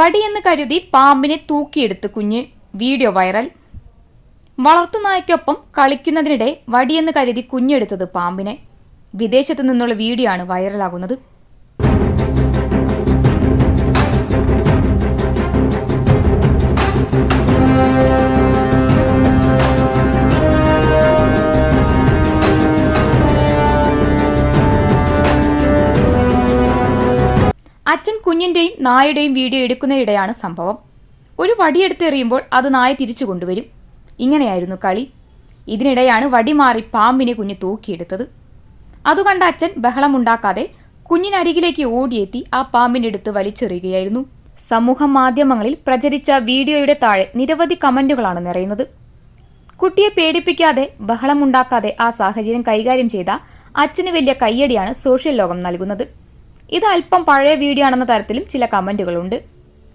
വടിയെന്ന് കരുതി പാമ്പിനെ തൂക്കിയെടുത്ത് കുഞ്ഞ്. Video viral. വളർത്തുനായ്ക്കൊപ്പം കളിക്കുന്നതിനിടെ വടിയെന്ന് കരുതി കുഞ്ഞെടുത്തത് പാമ്പിനെ. വിദേശത്തു നിന്നുള്ള വീഡിയോ ആണ് വൈറലാകുന്നത്. അച്ഛൻ കുഞ്ഞിന്റെയും നായയുടെയും വീഡിയോ എടുക്കുന്നതിടെയാണ് സംഭവം. ഒരു വടിയെടുത്ത് എറിയുമ്പോൾ അത് നായ തിരിച്ചു കൊണ്ടുവരും. ഇങ്ങനെയായിരുന്നു കളി. ഇതിനിടെയാണ് വടി മാറി പാമ്പിനെ കുഞ്ഞ് തൂക്കിയെടുത്തത്. അതുകണ്ട അച്ഛൻ ബഹളമുണ്ടാക്കാതെ കുഞ്ഞിനരികിലേക്ക് ഓടിയെത്തി ആ പാമ്പിന്റെ അടുത്ത് വലിച്ചെറിയുകയായിരുന്നു. സമൂഹ മാധ്യമങ്ങളിൽ പ്രചരിച്ച വീഡിയോയുടെ താഴെ നിരവധി കമന്റുകളാണ് നിറയുന്നത്. കുട്ടിയെ പേടിപ്പിക്കാതെ ബഹളമുണ്ടാക്കാതെ ആ സാഹചര്യം കൈകാര്യം ചെയ്ത അച്ഛന് വലിയ കയ്യടിയാണ് സോഷ്യൽ ലോകം നൽകുന്നത്. ഇത് അല്പം പഴയ വീഡിയോ ആണെന്ന തരത്തിലും ചില കമന്റുകളുണ്ട്.